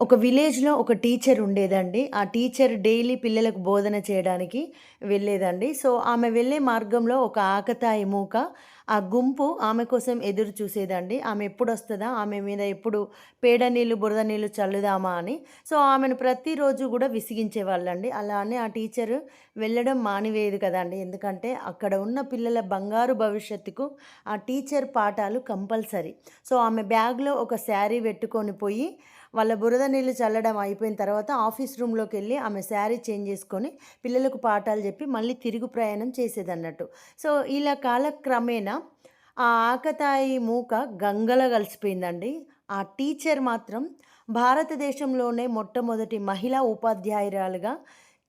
ఒక విలేజ్లో ఒక టీచర్ ఉండేదండి. ఆ టీచర్ డైలీ పిల్లలకు బోధన చేయడానికి వెళ్ళేదండి. సో ఆమె వెళ్ళే మార్గంలో ఒక ఆకతాయి మూక ఆ గుంపు ఆమె కోసం ఎదురు చూసేదండి. ఆమె ఎప్పుడు వస్తుందా ఆమె మీద ఎప్పుడు పేడ నీళ్ళు బురద నీళ్ళు చల్లుదామా అని. సో ఆమెను ప్రతిరోజు కూడా విసిగించేవాళ్ళండి. వాళ్ళండి అలానే ఆ టీచర్ వెళ్ళడం మానివేయదు కదండి. ఎందుకంటే అక్కడ ఉన్న పిల్లల బంగారు భవిష్యత్తుకు ఆ టీచర్ పాఠాలు కంపల్సరీ. సో ఆమె బ్యాగ్లో ఒక శారీ పెట్టుకొని పోయి వాళ్ళ బురద నీళ్ళు చల్లడం అయిపోయిన తర్వాత ఆఫీస్ రూమ్లోకి వెళ్ళి ఆమె శారీ చేంజ్ చేసుకొని పిల్లలకు పాఠాలు చెప్పి మళ్ళీ తిరుగు ప్రయాణం చేసేదన్నట్టు. సో ఇలా కాలక్రమేణా ఆ ఆకతాయి మూక గంగల కలిసిపోయిందండి. ఆ టీచర్ మాత్రం భారతదేశంలోనే మొట్టమొదటి మహిళా ఉపాధ్యాయురాలుగా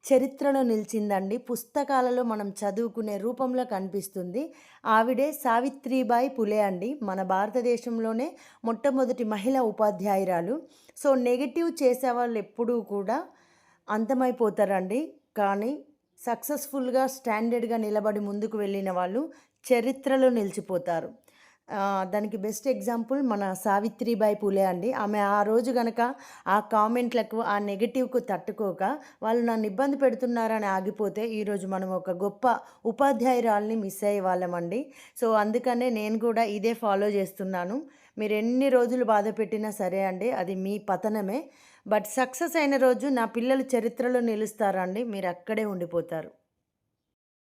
చరిత్రలో నిలిచిందండి. పుస్తకాలలో మనం చదువుకునే రూపంలో కనిపిస్తుంది. ఆవిడే సావిత్రిబాయి పులే అండి. మన భారతదేశంలోనే మొట్టమొదటి మహిళా ఉపాధ్యాయురాలు. సో నెగిటివ్ చేసేవాళ్ళు ఎప్పుడూ కూడా అంతమైపోతారండి. కానీ సక్సెస్ఫుల్గా స్టాండర్డ్గా నిలబడి ముందుకు వెళ్ళిన వాళ్ళు చరిత్రలో నిలిచిపోతారు. దానికి బెస్ట్ ఎగ్జాంపుల్ మన సావిత్రిబాయి పూలే అండి. ఆమె ఆ రోజు గనక ఆ కామెంట్లకు ఆ నెగటివ్కు తట్టుకోక వాళ్ళు నన్ను ఇబ్బంది పెడుతున్నారని ఆగిపోతే ఈరోజు మనం ఒక గొప్ప ఉపాధ్యాయురాల్ని మిస్ అయ్యే వాళ్ళమండి సో అందుకనే నేను కూడా ఇదే ఫాలో చేస్తున్నాను. మీరు ఎన్ని రోజులు బాధ పెట్టినా సరే అండి అది మీ పతనమే. బట్ సక్సెస్ అయిన రోజు నా పిల్లలు చరిత్రలో నిలుస్తారండి మీరు అక్కడే ఉండిపోతారు.